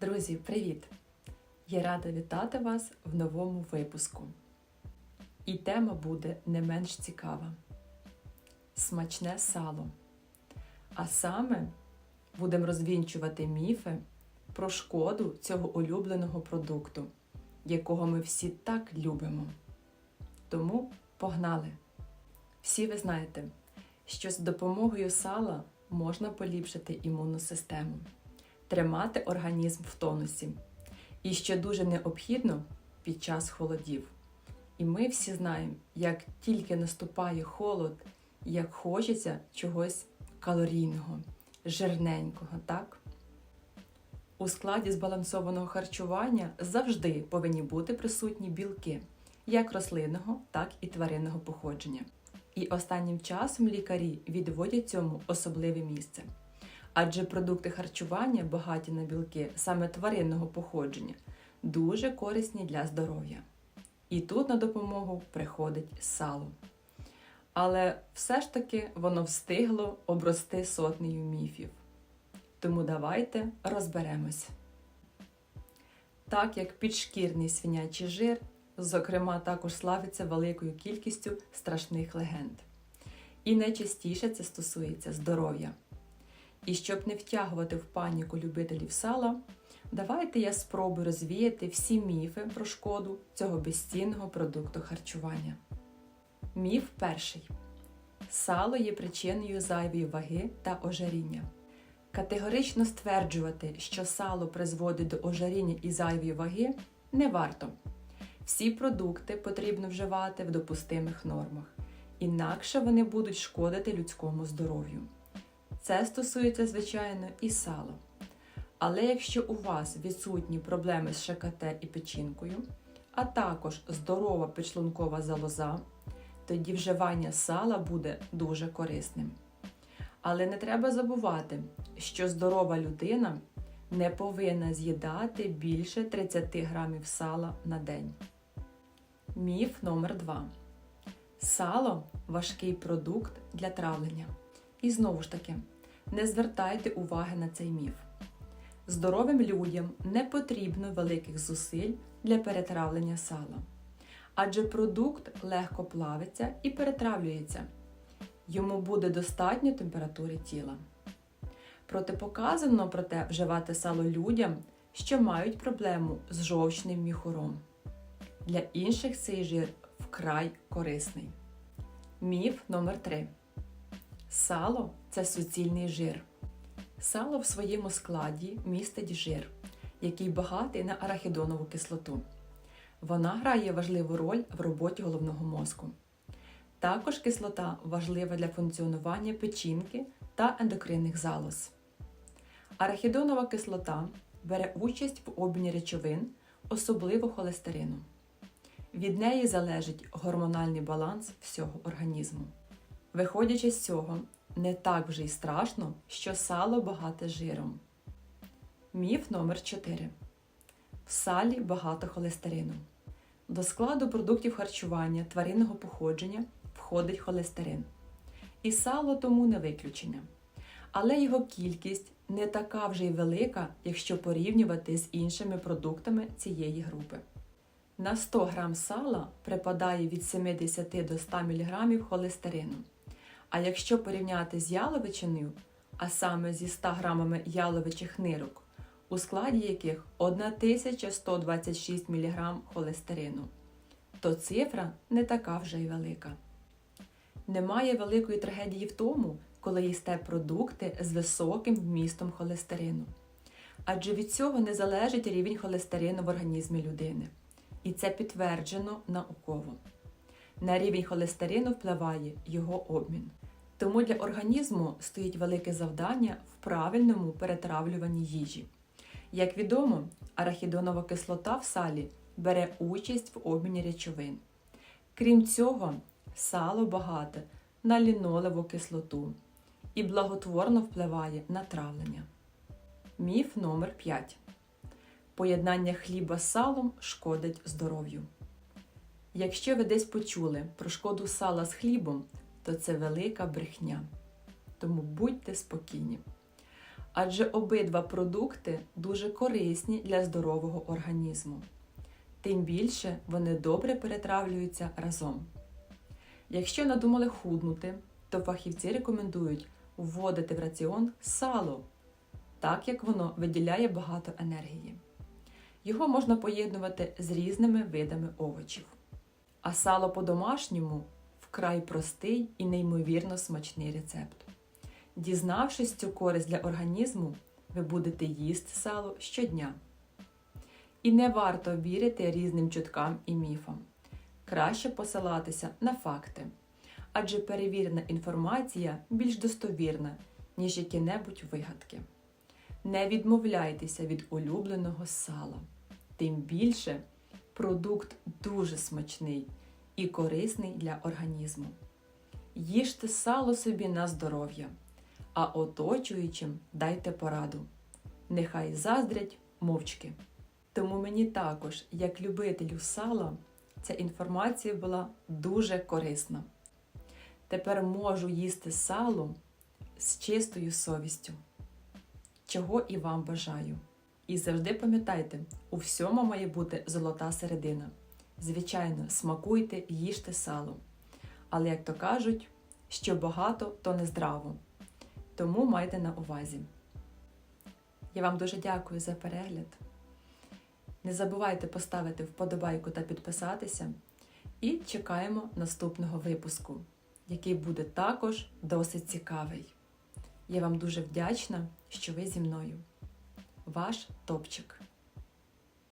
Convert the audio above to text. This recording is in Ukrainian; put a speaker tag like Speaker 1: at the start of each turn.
Speaker 1: Друзі, привіт! Я рада вітати вас в новому випуску. І тема буде не менш цікава: смачне сало. А саме будемо розвінчувати міфи про шкоду цього улюбленого продукту, якого ми всі так любимо. Тому погнали! Всі ви знаєте, що з допомогою сала можна поліпшити імунну систему тримати організм в тонусі. І що дуже необхідно під час холодів. І ми всі знаємо, як тільки наступає холод, як хочеться чогось калорійного, жирненького, так? У складі збалансованого харчування завжди повинні бути присутні білки, як рослинного, так і тваринного походження. І останнім часом лікарі відводять цьому особливе місце адже продукти харчування, багаті на білки саме тваринного походження, дуже корисні для здоров'я. І тут на допомогу приходить сало. Але все ж таки воно встигло обрости сотнею міфів. Тому давайте розберемось. Так як підшкірний свинячий жир, зокрема, також славиться великою кількістю страшних легенд. І найчастіше це стосується здоров'я. І щоб не втягувати в паніку любителів сала, давайте я спробую розвіяти всі міфи про шкоду цього безцінного продукту харчування. Міф перший. Сало є причиною зайвої ваги та ожиріння. Категорично стверджувати, що сало призводить до ожиріння і зайвої ваги, не варто. Всі продукти потрібно вживати в допустимих нормах, інакше вони будуть шкодити людському здоров'ю. Це стосується, звичайно, і сала. Але якщо у вас відсутні проблеми з ШКТ і печінкою, а також здорова підшлункова залоза, тоді вживання сала буде дуже корисним. Але не треба забувати, що здорова людина не повинна з'їдати більше 30 грамів сала на день. Міф номер 2 Сало важкий продукт для травлення. І знову ж таки, не звертайте уваги на цей міф. Здоровим людям не потрібно великих зусиль для перетравлення сала, адже продукт легко плавиться і перетравлюється. Йому буде достатньо температури тіла. Протипоказано, проте, вживати сало людям, що мають проблему з жовчним міхуром. Для інших цей жир вкрай корисний. Міф номер 3 Сало це суцільний жир. Сало в своєму складі містить жир, який багатий на арахідонову кислоту. Вона грає важливу роль в роботі головного мозку. Також кислота важлива для функціонування печінки та ендокринних залоз. Арахідонова кислота бере участь в обміні речовин, особливо холестерину. Від неї залежить гормональний баланс всього організму. Виходячи з цього, не так вже й страшно, що сало багате жиром. Міф номер 4 В салі багато холестерину. До складу продуктів харчування тваринного походження входить холестерин. І сало тому не виключення. Але його кількість не така вже й велика, якщо порівнювати з іншими продуктами цієї групи. На 100 г сала припадає від 70 до 100 мг холестерину. А якщо порівняти з яловичиною, а саме зі 100 грамами яловичих нирок, у складі яких 1126 мг холестерину, то цифра не така вже й велика. Немає великої трагедії в тому, коли їсте продукти з високим вмістом холестерину. Адже від цього не залежить рівень холестерину в організмі людини. І це підтверджено науково. На рівень холестерину впливає його обмін. Тому для організму стоїть велике завдання в правильному перетравлюванні їжі. Як відомо, арахідонова кислота в салі бере участь в обміні речовин. Крім цього, сало багате на лінолеву кислоту і благотворно впливає на травлення. Міф номер 5 Поєднання хліба з салом шкодить здоров'ю. Якщо ви десь почули про шкоду сала з хлібом, то це велика брехня. Тому будьте спокійні. адже обидва продукти дуже корисні для здорового організму. Тим більше вони добре перетравлюються разом. Якщо надумали худнути, то фахівці рекомендують вводити в раціон сало, так як воно виділяє багато енергії. Його можна поєднувати з різними видами овочів. А сало по-домашньому вкрай простий і неймовірно смачний рецепт. Дізнавшись цю користь для організму, ви будете їсти сало щодня. І не варто вірити різним чуткам і міфам. Краще посилатися на факти, адже перевірена інформація більш достовірна, ніж які-небудь вигадки. Не відмовляйтеся від улюбленого сала. Тим більше продукт дуже смачний і корисний для організму. Їжте сало собі на здоров'я, а оточуючим дайте пораду. Нехай заздрять мовчки. Тому мені також, як любителю сала, ця інформація була дуже корисна. Тепер можу їсти сало з чистою совістю, чого і вам бажаю. І завжди пам'ятайте, у всьому має бути золота середина. Звичайно, смакуйте, їжте сало. Але, як то кажуть, що багато, то не здраво. Тому майте на увазі. Я вам дуже дякую за перегляд. Не забувайте поставити вподобайку та підписатися. І чекаємо наступного випуску, який буде також досить цікавий. Я вам дуже вдячна, що ви зі мною. Ваш топчик.